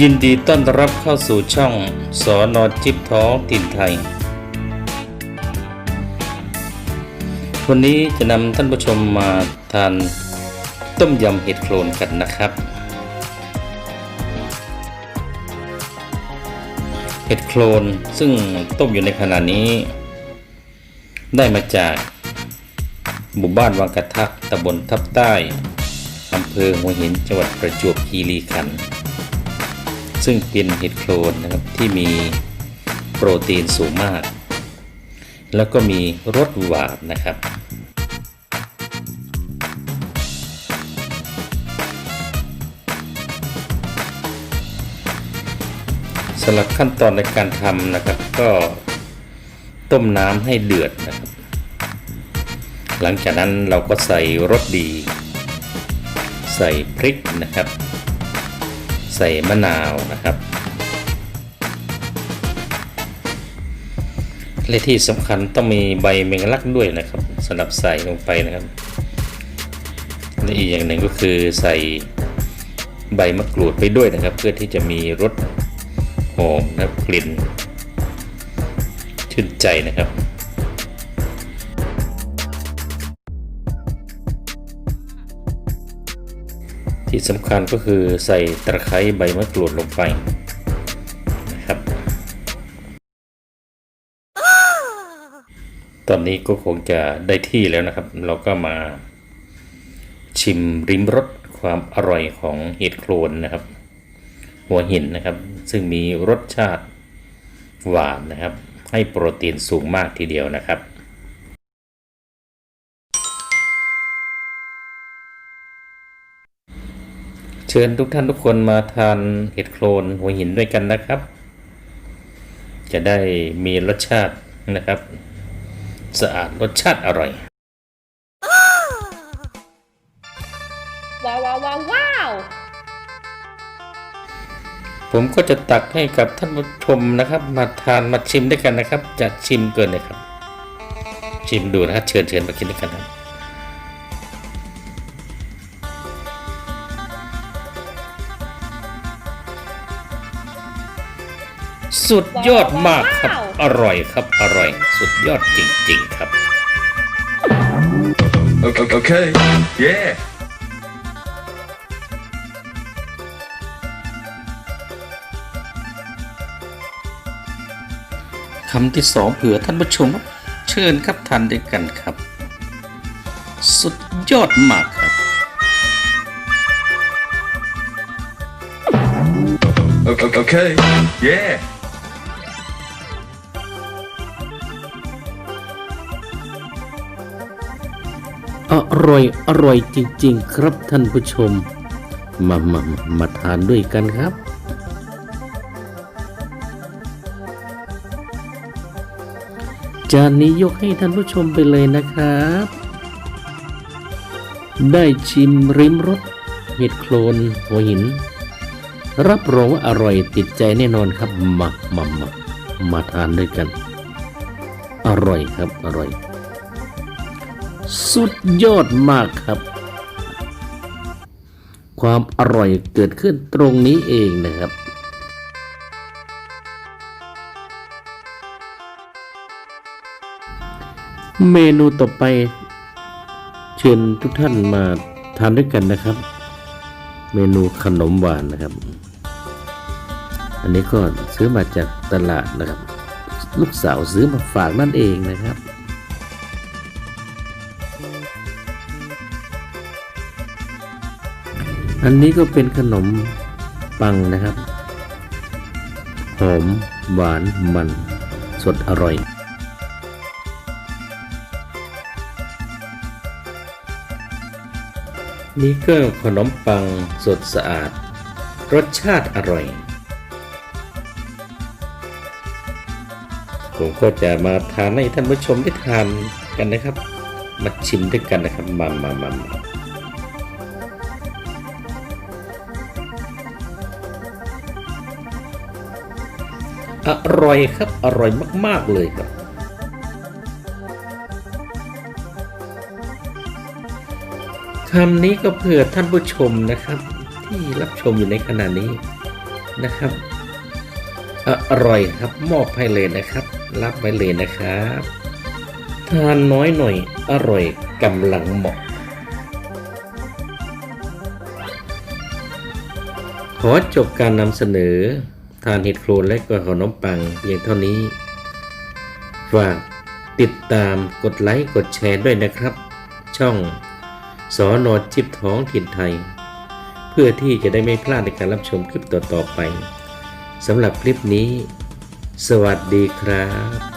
ยินดีต้อนรับเข้าสู่ช่องสอนอจิบท้องถิ่นไทย วันนี้จะนำท่านผู้ชมมาทานต้มยำเห็ดโคลนกันนะครับ เห็ดโคลนซึ่งต้มอยู่ในขณะนี้ ได้มาจากหมู่บ้านวังกระทักตำบลทับใต้อำเภอหัวหินจังหวัดประจวบคีรีขันธ์ ซึ่งเป็นเห็ดโคลนนะครับที่มีโปรตีนสูงมาก แล้วก็มีรสหวานนะครับสำหรับขั้นตอนในการทำนะครับก็ต้มน้ำให้เดือดนะครับ หลังจากนั้นเราก็ใส่รสดี ใส่พริกนะครับ ใส่มะนาวนะครับและที่สำคัญต้องมีใบเมงลักด้วยนะครับสำหรับใส่ลงไปนะครับและอีกอย่างหนึ่งก็คือใส่ใบมะกรูดไปด้วยนะครับ เพื่อที่จะมีรสหอมนะกลิ่นชื่นใจนะครับ ที่สำคัญก็คือใส่ตะไคร้ใบมะกรูดลงไปนะครับ ตอนนี้ก็คงจะได้ที่แล้วนะครับ เราก็มาชิมริมรสความอร่อยของเห็ดโคลนนะครับ หัวหินนะครับ ซึ่งมีรสชาติหวานนะครับ ให้โปรตีนสูงมากทีเดียวนะครับ ชิญทุกท่านทุกคนมาทานเห็ดโคลนหัวหินด้วยกันนะครับ จะได้มีรสชาตินะครับ สะอาดรสชาติอร่อย ว้าวว้าวว้าวว้าวผมก็จะตักให้กับท่านผู้ชมนะครับ มาทานมาชิมด้วยกันนะครับ จะชิมเกินเลยครับ ชิมดูนะครับเชิญเชิญมากินด้วยกันครับ สุดยอดมากครับ อร่อยครับ อร่อย สุดยอดจริง ๆ ครับ Okay. okay. Yeah. คำที่สองเผื่อท่านผู้ชมครับ เชิญครับทานด้วยกันครับ สุดยอดมากครับ Okay. okay. Yeah. อร่อยอร่อยจริง ๆ ครับท่านผู้ชมมามามามาทานด้วยกันครับจานนี้ยกให้ท่านผู้ชมไปเลยนะครับ ได้ชิมริมรสเห็ดโคลนหัวหิน รับรองว่าอร่อยติดใจแน่นอนครับมามามามาทานด้วยกัน อร่อยครับอร่อย สุดยอดมากครับ ความอร่อยเกิดขึ้นตรงนี้เองนะครับเมนูต่อไป เชิญทุกท่านมาทานด้วยกันนะครับ เมนูขนมหวานนะครับ อันนี้ก็ซื้อมาจากตลาดนะครับ ลูกสาวซื้อมาฝากนั่นเองนะครับ อันนี้ก็เป็นขนมปังนะครับ หอมหวานมันสดอร่อย นี่ก็ขนมปังสดสะอาด รสชาติอร่อย ผมก็จะมาทานให้ท่านผู้ชมได้ทานกันนะครับ มาชิมด้วยกันนะครับมามามามา อร่อยครับ อร่อยมาก ๆ เลยครับ คำนี้ก็เผื่อท่านผู้ชมนะครับ ที่รับชมอยู่ในขณะนี้นะครับ อร่อยครับมอบให้เลยนะครับ รับไว้เลยนะครับทานน้อยหน่อยอร่อยกำลังเหมาะ ขอจบการนำเสนอ ทานเห็ดโคลนและก็ขนมปังเพียงเท่านี้ฝากติดตามกดไลค์กดแชร์ด้วยนะครับ ช่องสอนอจิบท้องถิ่นไทย เพื่อที่จะได้ไม่พลาดในการรับชมคลิปต่อๆไปสำหรับคลิปนี้ สวัสดีครับ